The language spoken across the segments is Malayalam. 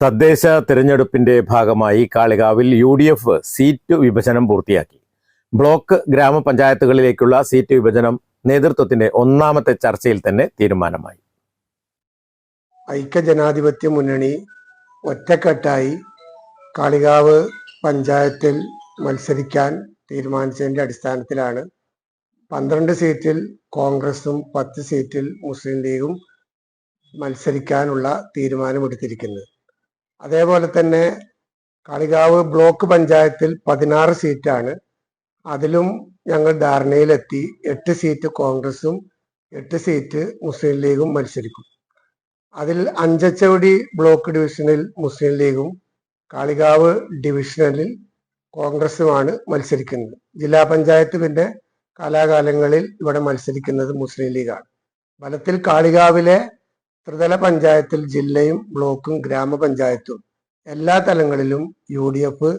തദ്ദേശ തിരഞ്ഞെടുപ്പിന്റെ ഭാഗമായി കാളികാവിൽ യു ഡി എഫ് സീറ്റ് വിഭജനം പൂർത്തിയാക്കി. ബ്ലോക്ക് ഗ്രാമപഞ്ചായത്തുകളിലേക്കുള്ള സീറ്റ് വിഭജനം നേതൃത്വത്തിന്റെ ഒന്നാമത്തെ ചർച്ചയിൽ തന്നെ തീരുമാനമായി. ഐക്യജനാധിപത്യ മുന്നണി ഒറ്റക്കെട്ടായി കാളികാവ് പഞ്ചായത്തിൽ മത്സരിക്കാൻ തീരുമാനിച്ചതിന്റെ അടിസ്ഥാനത്തിലാണ് പന്ത്രണ്ട് സീറ്റിൽ കോൺഗ്രസും പത്ത് സീറ്റിൽ മുസ്ലിം ലീഗും മത്സരിക്കാനുള്ള തീരുമാനമെടുത്തിരിക്കുന്നത്. അതേപോലെ തന്നെ കളികാവ് ബ്ലോക്ക് പഞ്ചായത്തിൽ പതിനാറ് സീറ്റാണ്. അതിലും ഞങ്ങൾ ധാരണയിലെത്തി എട്ട് സീറ്റ് കോൺഗ്രസും എട്ട് സീറ്റ് മുസ്ലിം ലീഗും മത്സരിക്കും. അതിൽ അഞ്ചച്ചവടി ബ്ലോക്ക് ഡിവിഷനിൽ മുസ്ലിം ലീഗും കാളികാവ് ഡിവിഷനിൽ കോൺഗ്രസുമാണ് മത്സരിക്കുന്നത്. ജില്ലാ പഞ്ചായത്ത് പിന്നെ കാലാകാലങ്ങളിൽ ഇവിടെ മത്സരിക്കുന്നത് മുസ്ലിം ലീഗാണ്. ഫലത്തിൽ കാളികാവിലെ ത്രിതല പഞ്ചായത്തിൽ ജില്ലയും ബ്ലോക്കും ഗ്രാമപഞ്ചായത്തും എല്ലാ തലങ്ങളിലും യു ഡി എഫ്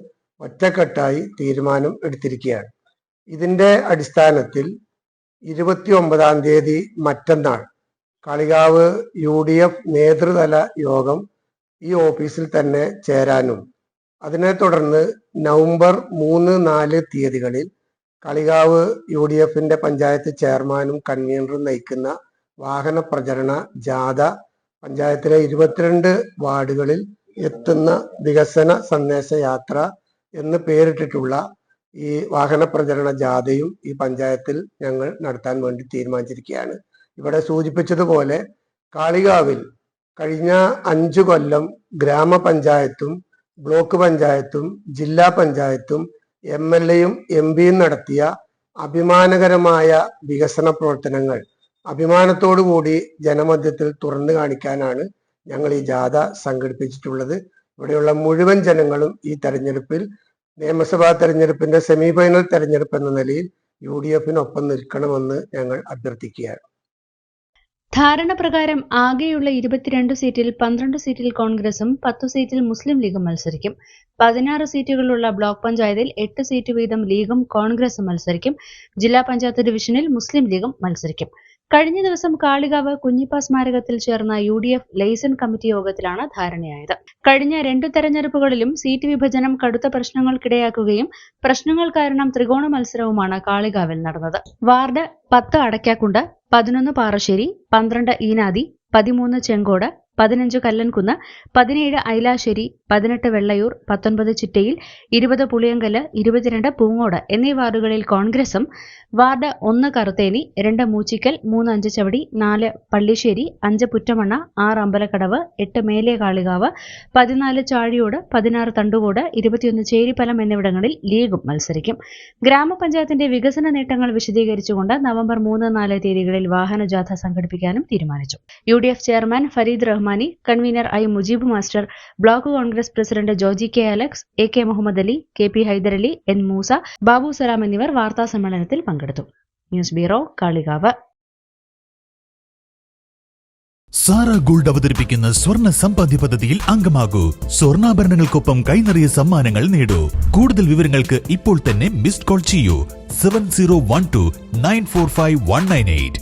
ഒറ്റക്കെട്ടായി തീരുമാനം എടുത്തിരിക്കുകയാണ്. ഇതിന്റെ അടിസ്ഥാനത്തിൽ ഇരുപത്തി ഒമ്പതാം തീയതി മറ്റന്നാൾ കളികാവ് യു ഡി എഫ് നേതൃതല യോഗം ഈ ഓഫീസിൽ തന്നെ ചേരാനും അതിനെ തുടർന്ന് നവംബർ മൂന്ന് നാല് തീയതികളിൽ കളികാവ് യു ഡി എഫിന്റെ പഞ്ചായത്ത് ചെയർമാനും കൺവീനറും നയിക്കുന്ന വാഹന പ്രചരണ ജാഥ പഞ്ചായത്തിലെ ഇരുപത്തിരണ്ട് വാർഡുകളിൽ എത്തുന്ന വികസന സന്ദേശ യാത്ര എന്ന് പേരിട്ടിട്ടുള്ള ഈ വാഹന പ്രചരണ ജാഥയും ഈ പഞ്ചായത്തിൽ ഞങ്ങൾ നടത്താൻ വേണ്ടി തീരുമാനിച്ചിരിക്കുകയാണ്. ഇവിടെ സൂചിപ്പിച്ചതുപോലെ കാളികാവിൽ കഴിഞ്ഞ അഞ്ചു കൊല്ലം ഗ്രാമപഞ്ചായത്തും ബ്ലോക്ക് പഞ്ചായത്തും ജില്ലാ പഞ്ചായത്തും എം എൽ എയും എം പിയും നടത്തിയ അഭിമാനകരമായ വികസന പ്രവർത്തനങ്ങൾ അഭിമാനത്തോടു കൂടി ജനമധ്യത്തിൽ തുറന്നു കാണിക്കാനാണ് ഞങ്ങൾ ഈ ജാഥ സംഘടിപ്പിച്ചിട്ടുള്ളത്. ഇവിടെയുള്ള മുഴുവൻ ജനങ്ങളും ഈ തെരഞ്ഞെടുപ്പിൽ നിയമസഭാ തെരഞ്ഞെടുപ്പിന്റെ സെമി ഫൈനൽ തെരഞ്ഞെടുപ്പ് എന്ന നിലയിൽ യു ഡി എഫിനൊപ്പം നിൽക്കണമെന്ന് ഞങ്ങൾ അഭ്യർത്ഥിക്കുകയാണ്. ധാരണ പ്രകാരം ആകെയുള്ള ഇരുപത്തിരണ്ട് സീറ്റിൽ പന്ത്രണ്ട് സീറ്റിൽ കോൺഗ്രസും പത്ത് സീറ്റിൽ മുസ്ലിം ലീഗും മത്സരിക്കും. പതിനാറ് സീറ്റുകളുള്ള ബ്ലോക്ക് പഞ്ചായത്തിൽ എട്ട് സീറ്റ് വീതം ലീഗും കോൺഗ്രസും മത്സരിക്കും. ജില്ലാ പഞ്ചായത്ത് ഡിവിഷനിൽ മുസ്ലിം ലീഗും മത്സരിക്കും. കഴിഞ്ഞ ദിവസം കാളികാവ് കുഞ്ഞിപ്പ സ്മാരകത്തിൽ ചേർന്ന U D F liaison committee യോഗത്തിലാണ് ധാരണയായത്. കഴിഞ്ഞ രണ്ടു തെരഞ്ഞെടുപ്പുകളിലും സീറ്റ് വിഭജനം കടുത്ത പ്രശ്നങ്ങൾക്കിടയാക്കുകയും പ്രശ്നങ്ങൾ കാരണം ത്രികോണ മത്സരവുമാണ് കാളികാവിൽ നടന്നത്. വാർഡ് പത്ത് അടയ്ക്കാക്കുണ്ട് പതിനൊന്ന് പാറശ്ശേരി പന്ത്രണ്ട് ഈനാദി പതിമൂന്ന് ചെങ്കോട് പതിനഞ്ച് കല്ലൻകുന്ന് പതിനേഴ് ഐലാശ്ശേരി പതിനെട്ട് വെള്ളയൂർ പത്തൊൻപത് ചിറ്റയിൽ ഇരുപത് പുളിയങ്കൽ ഇരുപത്തിരണ്ട് പൂങ്ങോട് എന്നീ വാർഡുകളിൽ കോൺഗ്രസും വാർഡ് ഒന്ന് കറുത്തേനി രണ്ട് മൂച്ചിക്കൽ മൂന്ന് അഞ്ചച്ചവടി നാല് പള്ളിശ്ശേരി അഞ്ച് പുറ്റമണ്ണ ആറ് അമ്പലക്കടവ് എട്ട് മേലേകാളികാവ് പതിനാല് ചാഴിയോട് പതിനാറ് തണ്ടുകോട് ഇരുപത്തിയൊന്ന് ചേരിപ്പലം എന്നിവിടങ്ങളിൽ ലീഗും മത്സരിക്കും. ഗ്രാമപഞ്ചായത്തിന്റെ വികസന നേട്ടങ്ങൾ വിശദീകരിച്ചുകൊണ്ട് നവംബർ മൂന്ന് നാല് തീയതികളിൽ വാഹനജാഥ സംഘടിപ്പിക്കാനും തീരുമാനിച്ചു. U chairman Farid Rahmani convener I Mujeeb master block Congress president Joji K Alex A K Muhammad Ali K P Haidarali N Moosa Babu Salam എന്നിവർ വാർത്താ സമ്മേളനത്തിൽ പങ്കെടുത്തു. News bureau Kalikav. Sara gold അവതരിപ്പിക്കുന്ന സ്വർണ സമ്പാദ്യ പദ്ധതിയിൽ അംഗമാകൂ. സ്വർണാഭരണങ്ങൾക്കൊപ്പം കൈനിറിയ സമ്മാനങ്ങൾ നേടൂ. കൂടുതൽ വിവരങ്ങൾക്ക് ഇപ്പോൾ തന്നെ മിസ്ഡ് കോൾ ചെയ്യൂ. Seven zero one two nine four five one nine eight.